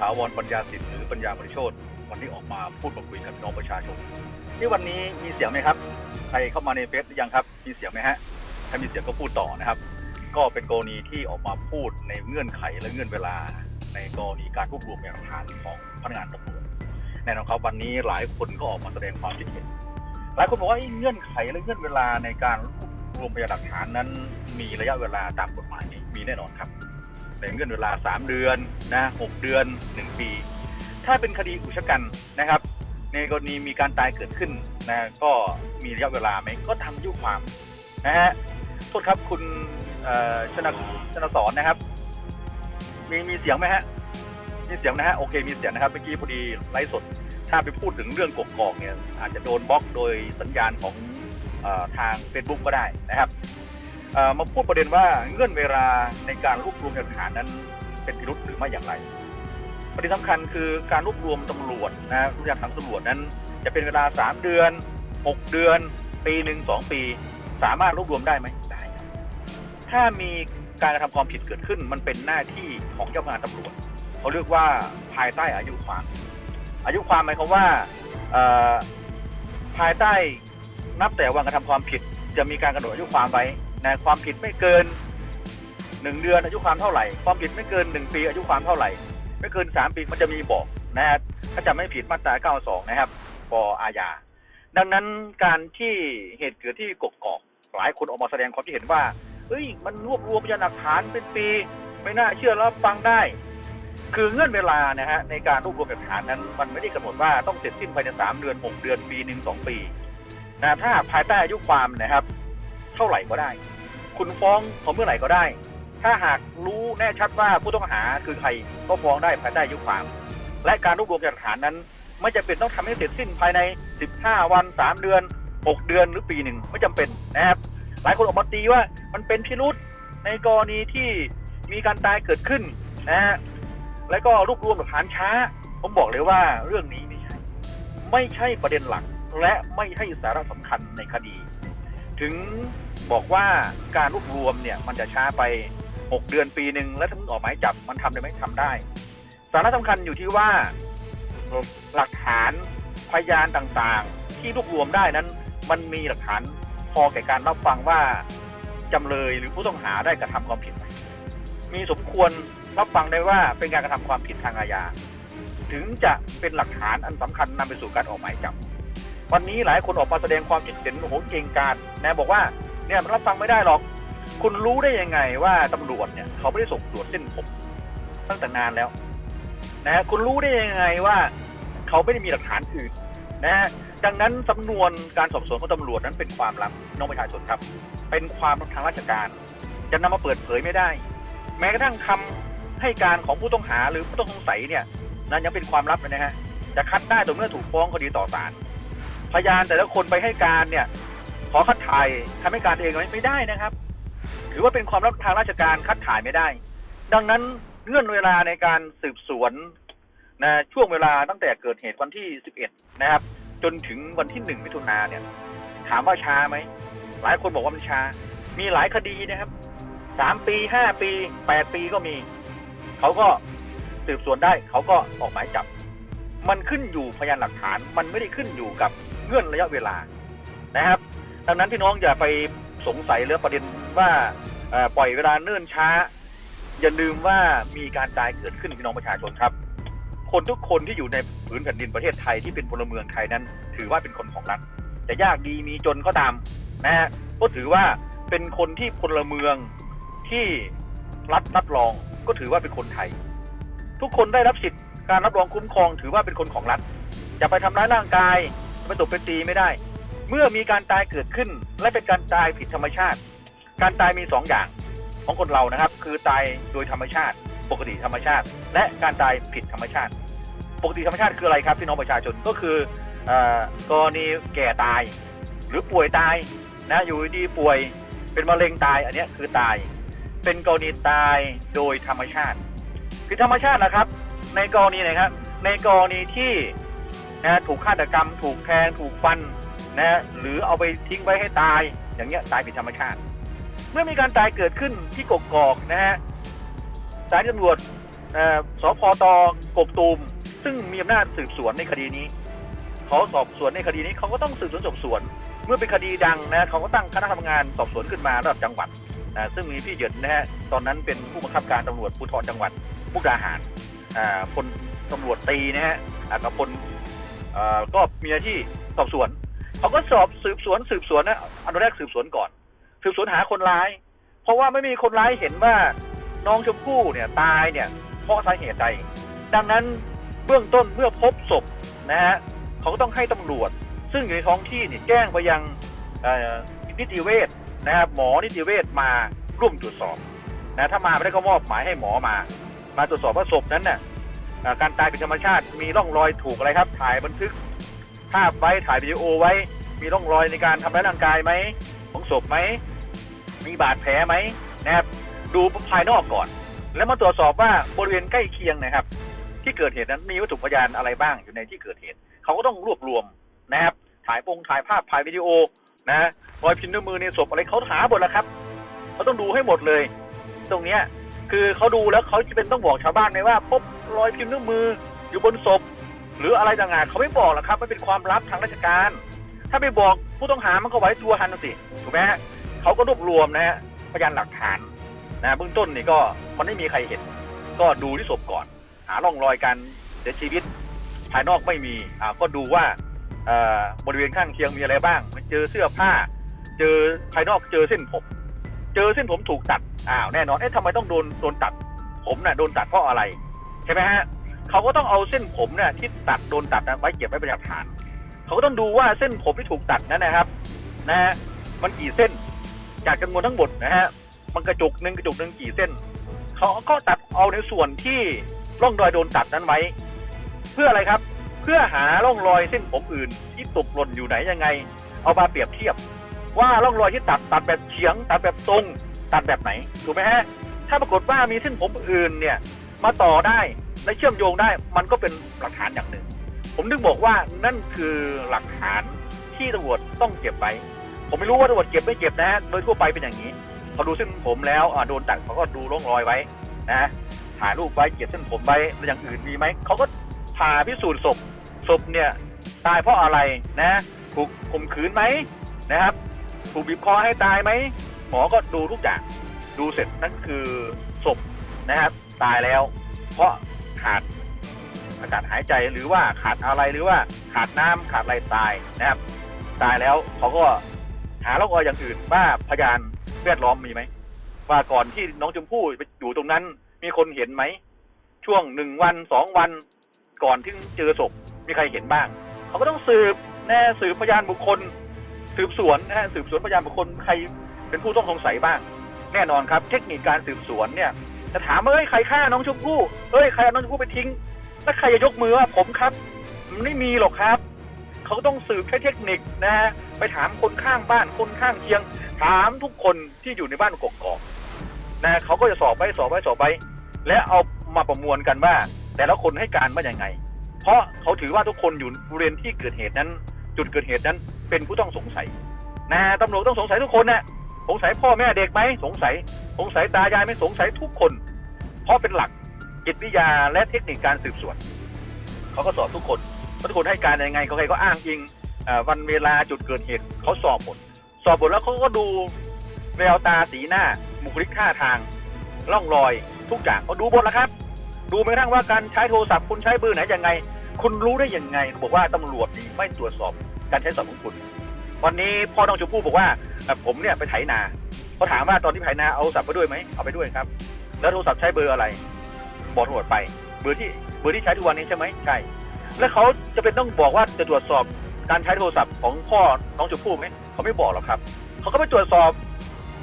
ครับสวัสดีครับผมบุญถาวรปัญญาสิทธิ์หรือปัญญาบริโชตวันนี้ออกมาพูดมาคุยกับน้องประชาชน ที่วันนี้มีเสียงไหมครับ ใครเข้ามาในเฟซหรือยังครับ มีเสียงไหมฮะ ถ้ามีเสียงก็พูดต่อนะครับ ก็เป็นกรณีที่ออกมาพูดในเงื่อนไขและเงื่อนเวลา ในกรณีการรวบรวมหลักฐานของพนักงานตำรวจแน่นอนครับวันนี้หลายคนก็ออกมาแสดงความคิดเห็น หลายคนบอกว่าเงื่อนไขและเงื่อนเวลาในการรวบรวมพยานหลักฐานนั้น มีระยะเวลาตามกฎหมายมีแน่นอนครับ ในเงื่อนเวลา 3 เดือนนะ6เดือน 1 ปี ถ้าเป็นคดีอุกชะกันนะครับ ในกรณีมีการตายเกิดขึ้นนะก็มีระยะเวลาไหมก็ทำยุความนะฮะโทษครับคุณชนะชนะสอนนะครับ มีมีเสียงไหมฮะมีเสียงนะฮะโอเคมีเสียงนะครับเมื่อกี้พอดีไลฟ์สดถ้าไปพูดถึงเรื่องกกอกเนี่ยอาจจะโดนบล็อกโดยสัญญาณของอทาง Facebook ก็ได้นะครับ มาพูดประเด็นว่าเงื่อนเวลาในการรวบรวมหลักฐานนั้นเป็นพิรุษหรือไม่อย่างไร ประเด็นสำคัญคือการรวบรวมตำรวจนะพยานหลักฐานตำรวจนั้น จะเป็นเวลา 3 เดือน 6 เดือน ปีหนึ่งสองปี สามารถรวบรวมได้ไหมได้ ถ้ามีการกระทำความผิดเกิดขึ้น มันเป็นหน้าที่ของเจ้าพนักงานตำรวจเขาเรียกว่าภายใต้อายุความ อายุความหมายความว่าภายใต้นับแต่วันกระทำความผิด จะมีการกำหนดอายุความไว้ นะความผิดไม่เกินหนึ่งเดือนอายุความเท่าไหร่ ความผิดไม่เกินหนึ่งปีอายุความเท่าไหร่ ไม่เกินสามปีมันจะมีบอกนะฮะถ้าจะไม่ผิดมาตราเก้าสองนะครับปอาญาดังนั้นการที่เหตุเกิดที่กกอกหลายคนออกมาแสดงความคิดเห็นว่าเฮ้ยมันรวบรวมพยานหลักฐานเป็นปี ไม่น่าเชื่อแล้วฟังได้ คือเงื่อนเวลานะฮะในการรวบรวมหลักฐานนั้น มันไม่ได้กำหนดว่าต้องเสร็จสิ้นภายในสามเดือนหกเดือนปีหนึ่งสองปีนะถ้าภายใต้อายุความนะครับ เท่าไหร่ก็ได้ คุณฟ้องเขาเมื่อไหร่ก็ได้ ถ้าหากรู้แน่ชัดว่าผู้ต้องหาคือใครก็ฟ้องได้ภายใต้ยุความ และการรวบรวมหลักฐานนั้น ไม่จำเป็นต้องทำให้เสร็จสิ้นภายใน 15 วัน 3 เดือน 6 เดือนหรือปีหนึ่งไม่จำเป็นนะครับหลายคนออกมาตีว่ามันเป็นพิรุษในกรณีที่มีการตายเกิดขึ้นนะฮะแล้วก็รวบรวมหลักฐานช้า ผมบอกเลยว่าเรื่องนี้ไม่ใช่ไม่ใช่ประเด็นหลัก และไม่ใช่สาระสำคัญในคดี ถึงบอกว่าการรวบรวมเนี่ยมันจะช้าไป 6 เดือนปีหนึ่งแล้วถึงออกหมายจับมันทำได้ไหมทำได้ สาระสำคัญอยู่ที่ว่าหลักฐานพยานต่างๆ ที่รวบรวมได้นั้น มันมีหลักฐานพอแก่การรับฟังว่าจำเลยหรือผู้ต้องหาได้กระทำความผิดไหมมีสมควรรับฟังได้ว่าเป็นการกระทำความผิดทางอาญาถึงจะเป็นหลักฐานอันสำคัญนำไปสู่การออกหมายจับ วันนี้หลายคนออกมาแสดงความคิดเห็นโอ้โหเก่งกาจนะบอกว่าเนี่ยมันรับฟังไม่ได้หรอก คุณรู้ได้ยังไงว่าตำรวจเนี่ยเขาไม่ได้ส่งตรวจเส้นผมตั้งแต่นานแล้วนะฮะคุณรู้ได้ยังไงว่าเขาไม่ได้มีหลักฐานอื่นนะฮะดังนั้นสำนวนการสอบสวนของตำรวจนั้นเป็นความลับน้องประชาชนครับ เป็นความลับทางราชการ จะนำมาเปิดเผยไม่ได้ แม้กระทั่งคำให้การของผู้ต้องหาหรือผู้ต้องสงสัยเนี่ยนั้นยังเป็นความลับนะฮะจะคัดได้ต่อเมื่อถูกฟ้องคดีต่อศาล พยานแต่ละคนไปให้การเนี่ย ขอคัดถ่ายทำให้การเองไม่ได้นะครับ ถือว่าเป็นความลับทางราชการคัดถ่ายไม่ได้ ดังนั้นเงื่อนเวลาในการสืบสวนนะช่วงเวลาตั้งแต่เกิดเหตุวันที่ 11 นะครับ จนถึงวันที่ 1 มิถุนาเนี่ย ถามว่าช้าไหม หลายคนบอกว่ามันช้า มีหลายคดีนะครับ3ปี5ปี8ปีก็มี เขาก็สืบสวนได้ เขาก็ออกหมายจับ มันขึ้นอยู่พยานหลักฐาน มันไม่ได้ขึ้นอยู่กับ เงื่อนระยะเวลานะครับ ดังนั้นพี่น้องอย่าไปสงสัยเรื่องประเด็นว่าปล่อยเวลาเนิ่นช้า อย่าลืมว่ามีการตายเกิดขึ้นพี่น้องประชาชนครับ คนทุกคนที่อยู่ในผืนแผ่นดินประเทศไทยที่เป็นพลเมืองไทยนั้น ถือว่าเป็นคนของรัฐจะยากดีมีจนก็ตามนะฮะก็ถือว่าเป็นคนที่พลเมืองที่รัฐรับรองก็ถือว่าเป็นคนไทย ทุกคนได้รับสิทธิ์การรับรองคุ้มครอง ถือว่าเป็นคนของรัฐจะไปทำร้ายร่างกาย ไปตบไปตีไม่ได้ เมื่อมีการตายเกิดขึ้น และเป็นการตายผิดธรรมชาติ การตายมีสองอย่างของคนเรานะครับ คือตายโดยธรรมชาติ ปกติธรรมชาติ และการตายผิดธรรมชาติ ปกติธรรมชาติคืออะไรครับพี่น้องประชาชนก็คืออกรณีแก่ตาย หรือป่วยตายนะอยู่ดีป่วยเป็นมะเร็งตายอันนี้คือตาย เป็นกรณีตายโดยธรรมชาติ คือธรรมชาตินะครับ ในกรณีไหนครับในกรณีที่ นะถูกฆาตกรรม ถูกแทงถูกฟันนะหรือเอาไปทิ้งไว้ให้ตาย อย่างเงี้ยตายผิดธรรมชาติ เมื่อมีการตายเกิดขึ้นที่กกอกนะฮะสายตำรวจเอ่อสพตกกตูม ซึ่งมีอำนาจสืบสวนในคดีนี้เขาสอบสวนในคดีนี้เขาก็ต้องสืบสวนสอบสวน เมื่อเป็นคดีดังนะเขาก็ตั้งคณะทำงานสอบสวนขึ้นมาระดับจังหวัดนะซึ่งมีพี่เหยินนะฮะตอนนั้นเป็นผู้บังคับการตำรวจภูธรจังหวัดมุกดาหารอ่าพลตำรวจตีนะฮะกับพล ก็มีหน้าที่สอบสวนเขาก็สอบสืบสวนสืบสวนนะอันแรกสืบสวนก่อน สืบสวนหาคนร้าย เพราะว่าไม่มีคนร้ายเห็นว่าน้องชมพู่เนี่ยตายเนี่ยเพราะสาเหตุใดดังนั้นเบื้องต้นเมื่อพบศพนะฮะเขาก็ต้องให้ตำรวจ ซึ่งอยู่ในท้องที่เนี่ยแจ้งไปยังนิติเวชนะครับหมอนิติเวชมาร่วมตรวจสอบนะถ้ามาไม่ได้ก็มอบหมายให้หมอมา มาตรวจสอบว่าศพนั้นน่ะเอ่อ การตายเป็นธรรมชาติมีร่องรอยถูกอะไรครับ ถ่ายบันทึกภาพไว้ถ่ายวิดีโอไว้ มีร่องรอยในการทำร้ายร่างกายไหมของศพไหมมีบาดแผลไหมนะครับดูภายนอกก่อน แล้วมาตรวจสอบว่าบริเวณใกล้เคียงนะครับ ที่เกิดเหตุนั้นมีวัตถุพยานอะไรบ้างอยู่ในที่เกิดเหตุ เขาก็ต้องรวบรวมนะครับถ่ายปงถ่ายภาพถ่ายวิดีโอนะรอยพิมพ์นิ้วยมือในศพอะไรเขาหาหมดแล้วครับเขาต้องดูให้หมดเลย ตรงเนี้ย คือเขาดูแล้วเขาจะเป็นต้องบอกชาวบ้านไหมว่าพบรอยพิมพ์นิ้วมืออยู่บนศพ หรืออะไรต่างๆเขาไม่บอกหรอกครับมันเป็นความลับทางราชการ ถ้าไปบอกผู้ต้องหามันก็ไว้ตัวทันสิถูกไหมฮะเขาก็รวบรวมนะฮะพยานหลักฐานนะเบื้องต้นนี่ก็มันไม่มีใครเห็น ก็ดูที่ศพก่อน หาร่องรอยการเสียชีวิต ภายนอกไม่มีอ่าก็ดูว่าบริเวณข้างเคียงมีอะไรบ้างมันเจอเสื้อผ้า เจอภายนอกเจอเส้นผม เจอเส้นผมถูกตัด อ้าวแน่นอนเอ๊ะทำไมต้องโดนโดนตัดผมน่ะโดนตัดเพราะอะไรใช่ไหมฮะเขาก็ต้องเอาเส้นผมเนี่ยที่ตัดโดนตัดนะไว้เก็บไว้เป็นหลักฐานเขาก็ต้องดูว่าเส้นผมที่ถูกตัดนั้นนะครับ นะฮะมันกี่เส้น จากจำนวนทั้งหมดนะฮะมันกระจุกหนึ่งกระจุกหนึ่งกี่เส้นเขาก็ตัดเอาในส่วนที่ร่องรอยโดนตัดนั้นไว้ เพื่ออะไรครับ เพื่อหาร่องรอยเส้นผมอื่น ที่ตกหล่นอยู่ไหนยังไง เอามาเปรียบเทียบ ว่าร่องรอยที่ตัดตัดแบบเฉียง ตัดแบบตรง ตัดแบบไหนถูกไหมฮะถ้าปรากฏว่ามีเส้นผมอื่นเนี่ยมาต่อได้และเชื่อมโยงได้มันก็เป็นหลักฐานอย่างหนึ่ง ผมนึกบอกว่านั่นคือหลักฐานที่ตำรวจต้องเก็บไว้ผมไม่รู้ว่าตำรวจเก็บไม่เก็บนะโดยทั่วไปเป็นอย่างนี้พอดูเส้นผมแล้วโดนตัดเขาก็ดูร่องรอยไว้นะถ่ายรูปไว้เก็บเส้นผมไว้แล้วอย่างอื่นมีไหมเขาก็ผ่าพิสูจน์ศพศพเนี่ยตายเพราะอะไรนะถูกข่มขืนไหมนะครับ ถูกบีบคอให้ตายไหม หมอก็ดูทุกอย่างดูเสร็จนั่นคือศพนะครับ ตายแล้ว เพราะขาดอากาศหายใจหรือว่าขาดอะไรหรือว่าขาดน้ำขาดอะไรตายนะครับ ตายแล้วเขาก็หาร่องรอยอย่างอื่นว่าพยานแวดล้อมมีไหมว่าก่อนที่น้องชมพู่ไปอยู่ตรงนั้น มีคนเห็นไหม ช่วงหนึ่งวันสองวัน ก่อนที่เจอศพมีใครเห็นบ้างเขาก็ต้องสืบแน่สืบพยานบุคคล สืบสวนนะฮะสืบสวนพยานบุคคลใคร เป็นผู้ต้องสงสัยบ้าง แน่นอนครับ เทคนิคการสืบสวนเนี่ยจะถามเอ้ยใครฆ่าน้องชมพู่เอ้ยใครเอาน้องชมพู่ไปทิ้งถ้าใครจะยกมือว่าผมครับมันไม่มีหรอกครับ เขาต้องสืบใช้เทคนิคนะฮะไปถามคนข้างบ้านคนข้างเคียง ถามทุกคนที่อยู่ในบ้านกกอกนะเขาก็จะสอบไปสอบไปสอบไป และเอามาประมวลกันว่า แต่ละคนให้การว่าอย่างไง เพราะเขาถือว่าทุกคนอยู่บริเวณที่เกิดเหตุนั้น จุดเกิดเหตุนั้นเป็นผู้ต้องสงสัยนะตำรวจต้องสงสัยทุกคนนะ สงสัยพ่อแม่เด็กไหมสงสัย สงสัยตายายไม่สงสัยทุกคน เพราะเป็นหลักจิตวิทยาและเทคนิคการสืบสวนเขาก็สอบทุกคนทุกคนให้การยังไงเขาใครก็อ้างอิงวันเวลาจุดเกิดเหตุเขาสอบหมด สอบหมดแล้วเขาก็ดูแววตาสีหน้าบุคลิกท่าทางร่องรอยทุกอย่างเขาดูหมดแล้วครับ ดูแม้กระทั่งว่าการใช้โทรศัพท์คุณใช้เบอร์ไหนยังไง คุณรู้ได้ยังไง บอกว่าตำรวจไม่ตรวจสอบการใช้โทรของคุณ วันนี้พ่อน้องชมพู่บอกว่าผมเนี่ยไปไถนาเขาถามว่าตอนที่ไถนาเอาโทรศัพท์ไปด้วยไหมเอาไปด้วยครับ แล้วโทรศัพท์ใช้เบอร์อะไร บอกตำรวจไป เบอร์ที่เบอร์ที่ใช้ทุกวันนี้ใช่ไหมใช่แล้วเขาจะเป็นต้องบอกว่าจะตรวจสอบการใช้โทรศัพท์ของพ่อน้องชมพู่ไหมเขาไม่บอกหรอกครับเขาก็ไปตรวจสอบ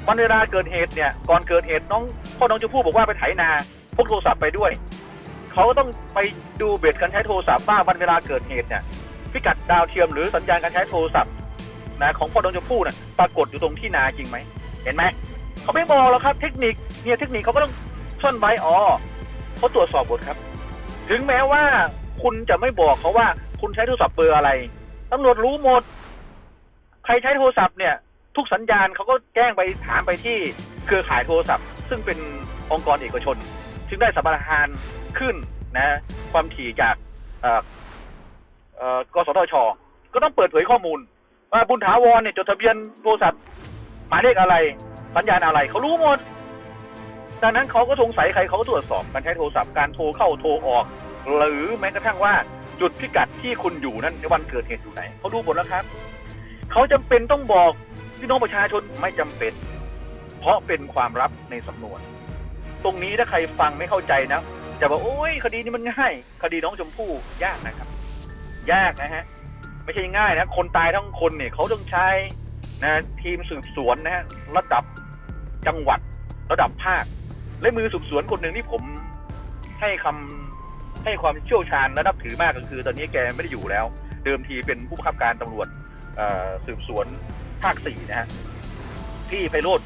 วันเวลาเกิดเหตุเนี่ยก่อนเกิดเหตุน้องพ่อน้องชมพู่บอกว่าไปไถนาพกโทรศัพท์ไปด้วยเขาก็ต้องไปดูเบ็ดการใช้โทรศัพท์ว่าวันเวลาเกิดเหตุเนี่ยพิกัดดาวเทียมหรือสัญญาณการใช้โทรศัพท์ นะของพ่อน้องชมพู่เนี่ยปรากฏอยู่ตรงที่นาจริงไหมเห็นไหมเขาไม่บอกหรอกครับ เทคนิคเนี่ยเทคนิคเขาก็ต้องซ่อนไว้อ๋อเขาตรวจสอบหมดครับ ถึงแม้ว่าคุณจะไม่บอกเขาว่าคุณใช้โทรศัพท์เบอร์อะไรตำรวจรู้หมด ใครใช้โทรศัพท์เนี่ย ทุกสัญญาณเขาก็แจ้งไปถามไปที่เครือข่ายโทรศัพท์ ซึ่งเป็นองค์กรเอกชนจึงได้สัมปทานขึ้นนะ ความถี่จากอ่อเอ่อกสทช ก็ต้องเปิดเผยข้อมูล ว่าบุญถาวรเนี่ยจดทะเบียนโทรศัทหมายเลขอะไร สัญญาณอะไรเขารู้หมดดังนั้นเขาก็สงสัยใครเขาก็ตรวจสอบการใช้โทรศัพท์การโทรเข้าโทรออก หรือแม้กระทั่งว่าจุดพิกัดที่คุณอยู่นั้นในวันเกิดเหตุอยู่ไหนเขารู้หมดแล้วครับเขาจำเป็นต้องบอกพี่น้องประชาชนไม่จำเป็น เพราะเป็นความลับในสำนวน ตรงนี้ถ้าใครฟังไม่เข้าใจนะจะบอกโอ้ยคดีนี้มันง่าย คดีน้องชมพู่ยากนะครับ ยากนะฮะ ไม่ใช่ง่ายนะ คนตายทั้งคนเนี่ยเขาต้องใช้นะทีมสืบสวนนะฮะระดับจังหวัดระดับภาค และมือสืบสวนคนหนึ่งที่ผมให้คำให้ความเชี่ยวชาญและนับถือมากก็คือ ตอนนี้แกไม่ได้อยู่แล้ว เดิมทีเป็นผู้บังคับการตำรวจสืบสวนภาคสี่นะฮะพี่ไพโรธ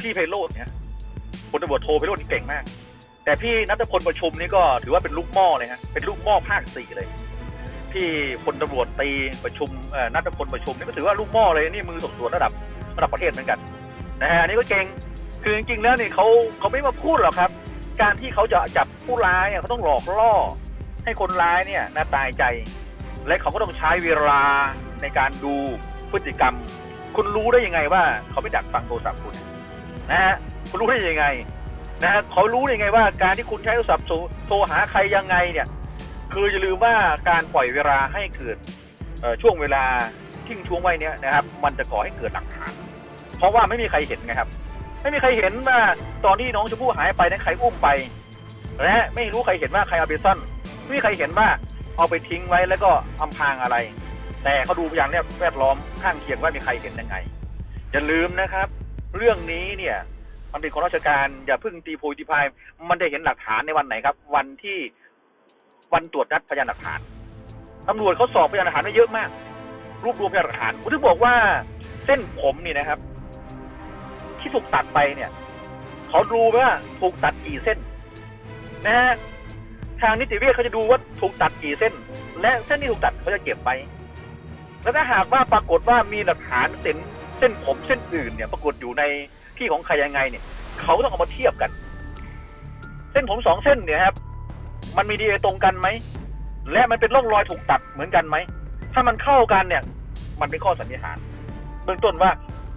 พี่ไพโรธเนี่ยพลตำรวจโทไพโรธนี่เก่งมาก แต่พี่นัทพลประชุมนี่ก็ถือว่าเป็นลูกหม้อเลยฮะเป็นลูกหม้อภาคสี่เลย พี่พลตำรวจตีประชุมนัทพลประชุมนี่ก็ถือว่าลูกหม้อเลยนี่มือสอบสวนระดับระดับประเทศเหมือนกันนะฮะอันนี้ก็เก่งคือจริงๆแล้วเนี่ยเขาเขาไม่มาพูดหรอกครับ การที่เขาจะจับผู้ร้ายเขาต้องหลอกล่อ ให้คนร้ายเนี่ยน่าตายใจ และเขาก็ต้องใช้เวลาในการดูพฤติกรรม คุณรู้ได้ยังไงว่า เขาไม่ดักฟังโทรศัพท์คุณนะฮะคุณรู้ได้ยังไงนะฮะเขารู้ได้ยังไงว่า การที่คุณใช้โทรศัพท์โทรหาใครยังไงเนี่ย คืออย่าลืมว่าการปล่อยเวลาให้เกิดช่วงเวลาทิ้งช่วงไว้เนี่ยนะครับ มันจะก่อให้เกิดหลักฐาน เพราะว่าไม่มีใครเห็นไงครับ ไม่มีใครเห็นว่าตอนที่น้องชมพู่หายไปนั้นใครอุ้มไปและไม่รู้ใครเห็นว่าใครเอาไปซ่อนไม่มีใครเห็นว่าเอาไปทิ้งไว้แล้วก็อำพรางอะไร แต่เขาดูพยานเนี่ยแวดล้อมข้างเคียงว่ามีใครเห็นยังไงอย่าลืมนะครับ เรื่องนี้เนี่ยมันเป็นของราชการอย่าเพิ่งตีโพยตีพายมันได้เห็นหลักฐานในวันไหนครับ วันที่ วันตรวจนัดพยานหลักฐานตำรวจเขาสอบพยานหลักฐานไว้เยอะมาก รวบรวมพยานหลักฐานผมถึงบอกว่าเส้นผมนี่นะครับ ที่ถูกตัดไปเนี่ยเขาดูว่าถูกตัดกี่เส้น นะฮะทางนิติเวชเขาจะดูว่าถูกตัดกี่เส้น และเส้นที่ถูกตัดเขาจะเก็บไว้แล้วถ้าหากว่าปรากฏว่ามีหลักฐานเส้นเส้นผมเส้นอื่นเนี่ย ปรากฏอยู่ในที่ของใครยังไงเนี่ย เขาต้องเอามาเทียบกัน เส้นผมสองเส้นเนี่ยครับ มันมีดีเอตรงกันไหม และมันเป็นร่องรอยถูกตัดเหมือนกันไหม ถ้ามันเข้ากันเนี่ย มันเป็นข้อสันนิษฐาน เบื้องต้นว่า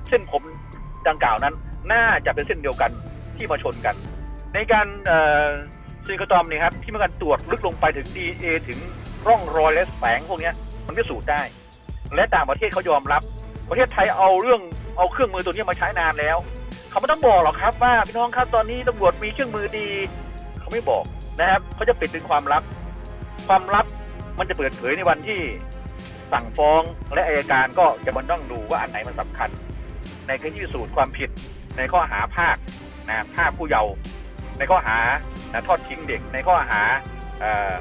เส้นผมดังกล่าวนั้น น่าจะเป็นเส้นเดียวกันที่มาชนกัน ในการซีกระตอมเนี่ยครับที่มีการตรวจลึกลงไปถึง DNA ถึงร่องรอยและแฝงพวกนี้มันพิสูจน์ได้ และต่างประเทศเขายอมรับ ประเทศไทยเอาเรื่องเอาเครื่องมือตัวนี้มาใช้นานแล้ว เขาไม่ต้องบอกหรอกครับว่าพี่น้องครับตอนนี้ตำรวจมีเครื่องมือดี เขาไม่บอก นะครับเขาจะปิดเป็นความลับ ความลับมันจะเปิดเผยในวันที่สั่งฟ้องและอายการก็จะมาต้องดูว่าอันไหนมันสำคัญ ในการที่พิสูจน์ความผิด ในข้อหาภาคนะภาคผู้เยาว์ในข้อหานะทอดทิ้งเด็ก ในข้อหาอ่อ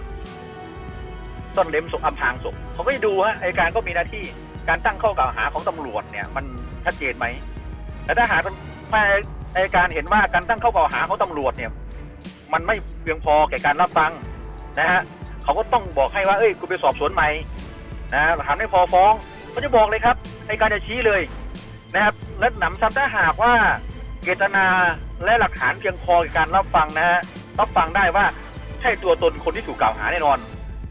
ต้นเล้มศพอำพรางศพเขาก็จะดูฮะอายการก็มีหน้าที่การตั้งข้อกล่าวหาของตำรวจเนี่ยมันชัดเจนไหมแต่ถ้าหากฝ่าอายการเห็นว่าการตั้งข้อกล่าวหาของตำรวจเนี่ย มันไม่เพียงพอแก่การรับฟังนะฮะเขาก็ต้องบอกให้ว่าเอ้ยคุณไปสอบสวนใหม่นะหลักฐานไม่พอฟ้องเขาจะบอกเลยครับอายการจะชี้เลยนะครับและหนำซ้ำถ้าหากว่าเจตนาและหลักฐานเพียงพอในการรับฟังนะฮะรับฟังได้ว่าใช่ตัวตนคนที่ถูกกล่าวหาแน่นอน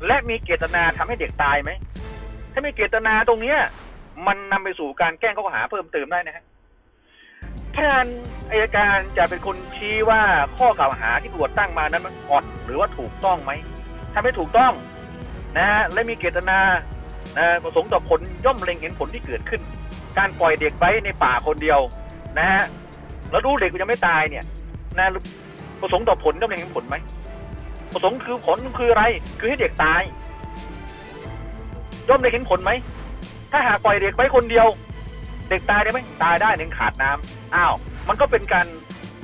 และมีเจตนาทำให้เด็กตายไหมถ้ามีเจตนาตรงเนี้ยมันนำไปสู่การแกล้งข้อหาเพิ่มเติมได้นะฮะ ท่านอายการจะเป็นคนชี้ว่าข้อกล่าวหาที่ตำรวจตั้งมานั้นมันอ่อนหรือว่าถูกต้องไหมถ้าไม่ถูกต้องนะฮะและมีเจตนานะประสงค์ต่อผลย่อมเล็งเห็นผลที่เกิดขึ้น การปล่อยเด็กไว้ในป่าคนเดียวนะฮะแล้วรู้เด็กยังไม่ตายเนี่ยนะประสงค์ต่อผลย่อมเล็งเห็นผลไหมประสงค์คือผลคืออะไร คือให้เด็กตาย ย่อมเล็งเห็นผลไหมถ้าหากปล่อยเด็กไว้คนเดียว เด็กตายได้ไหมตายได้หนึ่งขาดน้ำอ้าวมันก็เป็นการ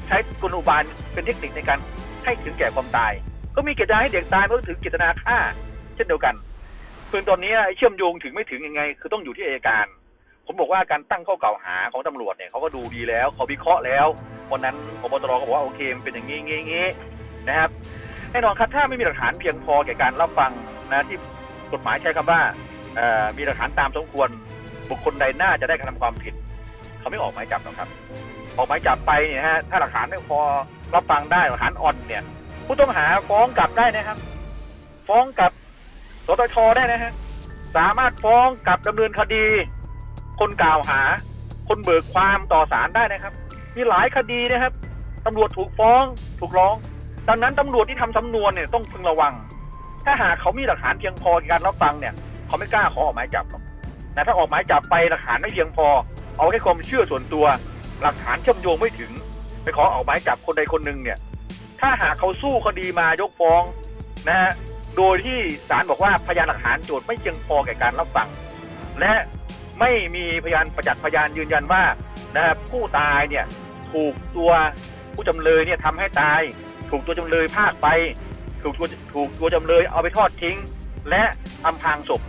ใช้กลอุบายเป็นเทคนิคในการให้ถึงแก่ความตาย ก็มีเจตนาให้เด็กตายมันก็ถึงเจตนาฆ่า เช่นเดียวกันเพื่อนตอนนี้เชื่อมโยงถึงไม่ถึงยังไง คือต้องอยู่ที่อัยการ ผมบอกว่าการตั้งข้อกล่าวหาของตำรวจเนี่ยเขาก็ดูดีแล้วเขาวิเคราะห์แล้ววันนั้นพบตรก็บอกว่าโอเคมันเป็นอย่างนี้งี้งี้นะครับแน่นอนครับถ้าไม่มีหลักฐานเพียงพอแก่การรับฟังนะที่กฎหมายใช้คำว่ามีหลักฐานตามสมควร บุคคลใดน่าจะได้กระทำความผิด เขาไม่ออกหมายจับหรอกครับ ออกหมายจับไปเนี่ยฮะถ้าหลักฐานไม่พอรับฟังได้หลักฐานอ่อนเนี่ย ผู้ต้องหาฟ้องกลับได้นะครับ ฟ้องกับสตชได้นะฮะสามารถฟ้องกับดำเนินคดี คนกล่าวหา คนเบิกความต่อศาลได้นะครับ มีหลายคดีนะครับตำรวจถูกฟ้องถูกร้อง ดังนั้นตำรวจที่ทำสำนวนเนี่ยต้องพึงระวัง ถ้าหากเขามีหลักฐานเพียงพอในการรับฟังเนี่ย เขาไม่กล้าขอออกหมายจับหรอก แต่ถ้าออกหมายจับไปหลักฐานไม่เพียงพอ เอาแค่ความเชื่อส่วนตัว หลักฐานเชื่อมโยงไม่ถึง ไปขอออกหมายจับคนใดคนหนึ่งเนี่ย ถ้าหากเขาสู้คดีมายกฟ้องนะฮะโดยที่ศาลบอกว่าพยานหลักฐานโจทย์ไม่เพียงพอแก่การรับฟัง และไม่มีพยานประจักษ์พยานยืนยันว่านะผู้ตายเนี่ยถูกตัวผู้จำเลยเนี่ยทำให้ตาย ถูกตัวจำเลยพากไป ถูกตัวถูกตัวจำเลยเอาไปทอดทิ้ง และอำพรางศพ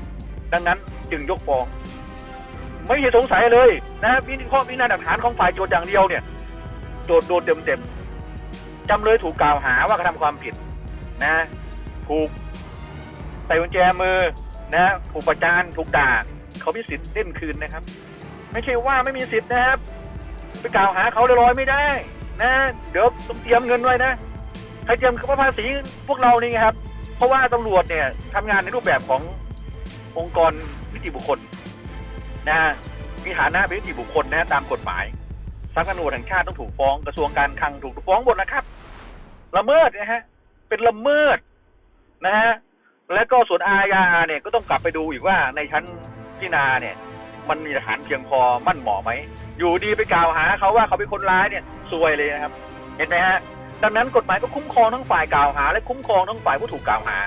ดังนั้น จึงยกฟ้อง ไม่เห็นสงสัยเลยนะวินิข้อวินาหลักฐานของฝ่ายโจทย์อย่างเดียวเนี่ยโจทย์โดนเต็มเต็มๆจำเลยถูกกล่าวหาว่ากระทำความผิดนะถูกใส่กุญแจมือนะถูกประจานถูกด่าเขามีสิทธิ์เล่นคืนนะครับ ไม่ใช่ว่าไม่มีสิทธิ์นะครับ ไปกล่าวหาเขาลอยๆไม่ได้ นะ เดี๋ยวต้องเตรียมเงินไว้นะใครเตรียมภาษีพวกเรานี่ครับ เพราะว่าตำรวจเนี่ยทำงานในรูปแบบของ องค์กรนิติบุคคลนะฮะมีฐานะเป็นนิติบุคคลนะตามกฎหมายสำนักงานตำรวจแห่งชาติต้องถูกฟ้องกระทรวงการคลังถูกฟ้องหมดนะครับละเมิดนะฮะเป็นละเมิดนะฮะและก็ส่วนอาญาเนี่ยก็ต้องกลับไปดูอีกว่าในชั้นพิจารณาเนี่ย มันมีหลักฐานเพียงพอมั่นเหมาะไหม อยู่ดีไปกล่าวหาเขาว่าเขาเป็นคนร้ายเนี่ยซวยเลยนะครับ เห็นไหมฮะดังนั้นกฎหมายก็คุ้มครองทั้งฝ่ายกล่าวหา และคุ้มครองทั้งฝ่ายผู้ถูกกล่าวหา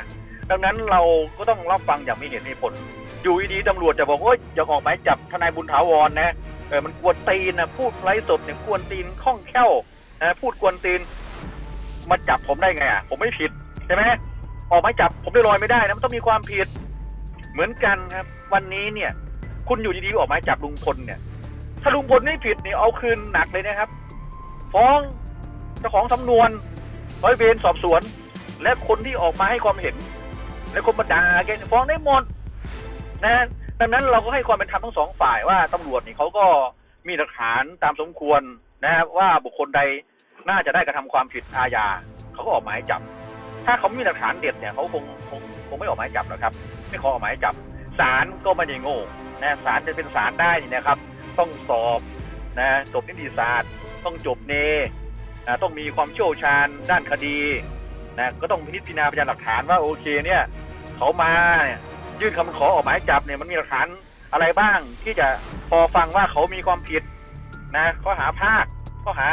ดังนั้นเราก็ต้องรับฟังอย่างมีเหตุมีผล อยู่ดีๆตำรวจจะบอกว่าอยาออกหมายจับทนายบุญถาวรนะเออมันกวนตีนนะพูดไร้สดเนี่ยกวนตีนคล่องแคล่วนะพูดกวนตีน มาจับผมได้ไงอะผมไม่ผิดใช่ไหมออกหมายจับผมได้ลอยไม่ได้นะมันต้องมีความผิด เหมือนกันครับ วันนี้เนี่ย คุณอยู่ดีๆออกหมายจับลุงพลเนี่ย ถ้าลุงพลไม่ผิดเนี่ยเอาคืนหนักเลยนะครับ ฟ้องเจ้าของสำนวนร้อยเวรสอบสวน และคนที่ออกมาให้ความเห็น และคนมาด่าแกเนี่ยฟ้องได้หมดนะ ดังนั้นเราก็ให้ความเป็นธรรมทั้งสองฝ่ายว่าตำรวจนี่เขาก็มีหลักฐานตามสมควรนะครับว่าบุคคลใดน่าจะได้กระทำความผิดอาญาเขาก็ออกหมายจับ ถ้าเขาไม่มีหลักฐานเด็ดเนี่ยเขาคงคงคงไม่ออกหมายจับหรอกครับ ไม่ขอออกหมายจับศาลก็ไม่ได้โง่นะศาลจะเป็นศาลได้นี่นะครับ ต้องสอบนะจบนิติศาสตร์ ต้องจบเนนะต้องมีความเชี่ยวชาญด้านคดี นะก็ต้องพิจารณาพยานหลักฐานว่าโอเคเนี่ยเขามาเนี่ยยื่นคำขอออกหมายจับเนี่ยมันมีหลักฐานอะไรบ้าง ที่จะพอฟังว่าเขามีความผิดนะข้อหาพากข้อหา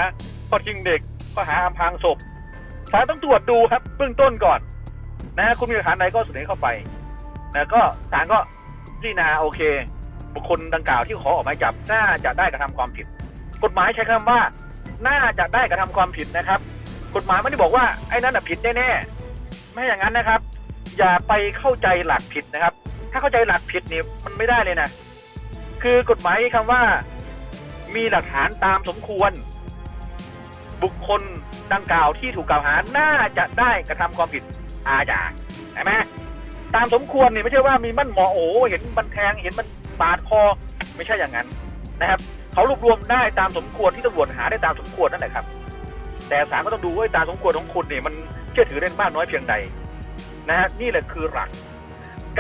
ข้อจริงเด็กข้อหาอำพรางศพศาลต้องตรวจดูครับเบื้องต้นก่อน นะคุณมีหลักฐานใดก็เสนอเข้าไปนะก็ศาลก็พิจารณาโอเค บุคคลดังกล่าวที่ขอออกหมายจับน่าจะได้กระทำความผิด กฎหมายใช้คำว่า น่าจะได้กระทำความผิดนะครับ กฎหมายไม่ได้บอกว่าไอ้นั่นน่ะผิดแน่ๆไม่อย่างนั้นนะครับ อย่าไปเข้าใจหลักผิดนะครับ ถ้าเข้าใจหลักผิดนี่มันไม่ได้เลยนะ คือกฎหมายคำว่า มีหลักฐานตามสมควร บุคคลดังกล่าวที่ถูกกล่าวหาน่าจะได้กระทำความผิดอาญาใช่ไหมตามสมควรนี่ไม่ใช่ว่ามีมั่นหมอโอ้เห็นมันแทงเห็นมันปาดคอไม่ใช่อย่างนั้นนะครับ เขารวบรวมได้ตามสมควรที่ตำรวจหาได้ตามสมควรนั่นแหละครับ แต่ศาลก็ต้องดูว่าตาสมควรของคุณเนี่ยมันเชื่อถือได้มากน้อยเพียงใดนะฮะนี่แหละคือหลัก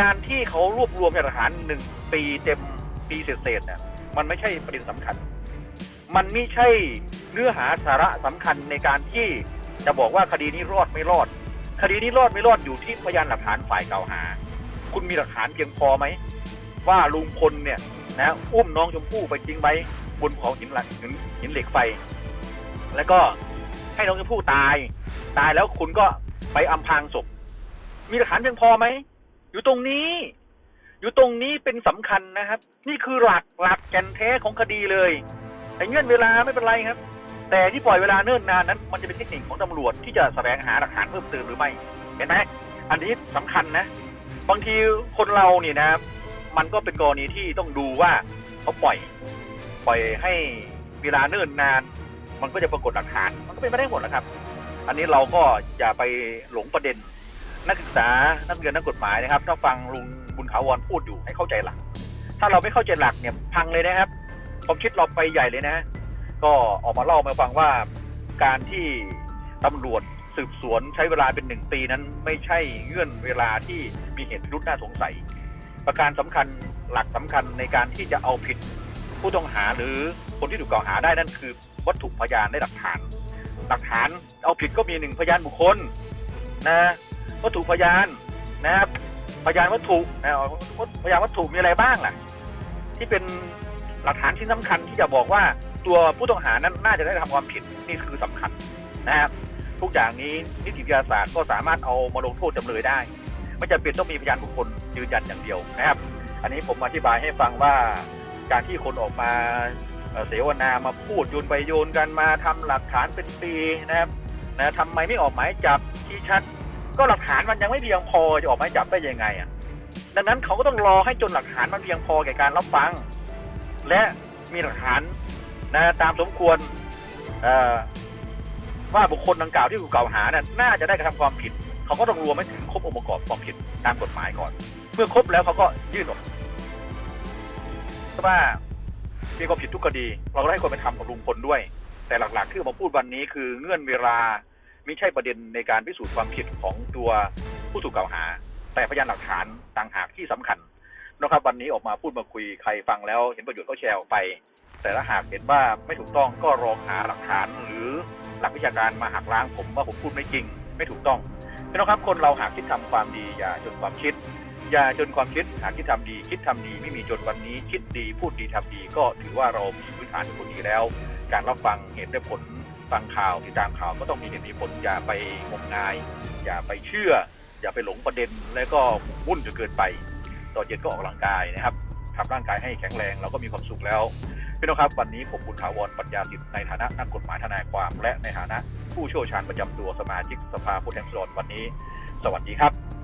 การที่เขารวบรวมพยานหลักฐานหนึ่งปีเต็มปีเศษๆเนี่ยมันไม่ใช่ประเด็นสำคัญ มันไม่ใช่เนื้อหาสาระสำคัญในการที่จะบอกว่าคดีนี้รอดไม่รอด คดีนี้รอดไม่รอดอยู่ที่พยานหลักฐานฝ่ายกล่าวหา คุณมีหลักฐานเพียงพอไหมว่าลุงพลเนี่ยนะอุ้มน้องชมพู่ไปจริงไหมบนเขาหินหลักหินหินเหล็กไฟ แล้วก็ ให้น้องชมพู่ตาย ตายแล้วคุณก็ไปอำพรางศพ มีหลักฐานเพียงพอไหม อยู่ตรงนี้ อยู่ตรงนี้เป็นสำคัญนะครับ นี่คือหลักหลักแก่นแท้ของคดีเลยแต่เงื่อนเวลาไม่เป็นไรครับ แต่ที่ปล่อยเวลาเนิ่นนานนั้น มันจะเป็นเทคนิคของตำรวจที่จะแสวงหาหลักฐานเพิ่มเติมหรือไม่ เห็นไหมอันนี้สำคัญนะ บางทีคนเราเนี่ยนะมันก็เป็นกรณีที่ต้องดูว่าเขาปล่อย ปล่อยให้เวลาเนิ่นนาน มันก็จะปรากฏหลักฐาน มันก็เป็นไปได้หมดแหละครับ อันนี้เราก็อย่าไปหลงประเด็น นักศึกษานักเรียนนักกฎหมายนะครับ ถ้าฟังลุงบุญถาวรพูดอยู่ให้เข้าใจหลัก ถ้าเราไม่เข้าใจหลักเนี่ยพังเลยนะครับความคิดเราไปใหญ่เลยนะ ก็ออกมาเล่ามาฟังว่าการที่ตำรวจสืบสวนใช้เวลาเป็นหนึ่งปีนั้นไม่ใช่เงื่อนเวลาที่มีเหตุพิรุษน่าสงสัย ประการสำคัญหลักสำคัญในการที่จะเอาผิด ผู้ต้องหาหรือคนที่ถูกกล่าวหาได้นั่นคือ วัตถุพยานและหลักฐาน หลักฐานเอาผิดก็มีหนึ่งพยานบุคคลนะวัตถุพยานนะครับพยานวัตถุนะพยานวัตถุมีอะไรบ้างล่ะ ที่เป็นหลักฐานชิ้นสำคัญที่จะบอกว่าตัวผู้ต้องหานั้นน่าจะได้ทำความผิดนี่คือสำคัญนะครับทุกอย่างนี้นิติวิทยาศาสตร์ก็สามารถเอามาลงโทษจำเลยได้ ไม่จำเป็นต้องมีพยานบุคคลยืนยันอย่างเดียวนะครับ อันนี้ผมอธิบายให้ฟังว่า การที่คนออกมาเอ่อเสวนามาพูดโยนไปโยนกันมาทำหลักฐานเป็นปีนะครับนะทำไมไม่ออกหมายจับที่ชัด ก็หลักฐานมันยังไม่เพียงพอจะออกหมายจับได้ยังไงอะดังนั้นเขาก็ต้องรอให้จนหลักฐานมันเพียงพอแก่การรับฟัง และมีหลักฐานนะตามสมควรว่าบุคคลดังกล่าวที่ถูกกล่าวหานั้นน่าจะได้กระทำความผิด เขาก็ต้องรวมให้ถึงครบองค์ประกอบความผิดตามกฎหมายก่อน เมื่อครบแล้วเขาก็ยื่นออก ว่ามีความผิดทุกคดี เราก็ให้ความเป็นธรรมกับลุงพลด้วย แต่หลักๆที่เอามพูดวันนี้คือเงื่อนเวลาไม่ใช่ประเด็นในการพิสูจน์ความผิดของตัวผู้ถูกกล่าวหา แต่พยานหลักฐานต่างหากที่สำคัญนะครับวันนี้ออกมาพูดมาคุยใครฟังแล้วเห็นประโยชน์ก็แชร์ออกไป แต่ถ้าหากเห็นว่าไม่ถูกต้องก็ลองหาหลักฐานหรือหลักวิชาการมาหักล้างผมว่าผมพูดไม่จริง ไม่ถูกต้องพี่น้องครับคนเราหากคิดทำความดีอย่าจนความคิด อย่าจนความคิดหากคิดทำดี คิดทำดีไม่มีจนวันนี้ คิดดีพูดดีทำดี ก็ถือว่าเรามีพื้นฐานคนดีแล้ว การรับฟังเหตุและผลฟังข่าวติดตามข่าวก็ต้องมีเหตุมีผลอย่าไปงมงาย อย่าไปเชื่อ อย่าไปหลงประเด็นและก็วุ่นจนเกินไปตอนเย็นก็ออกกำลังกายนะครับทำร่างกายให้แข็งแรงเราก็มีความสุขแล้วพี่น้องครับวันนี้ผมบุญถาวรปัญญาสิทธิ์ในฐานะนักกฎหมายทนายความและในฐานะ ผู้เชี่ยวชาญประจำตัวสมาชิกสภาผู้แทนราษฎรวันนี้ สวัสดีครับ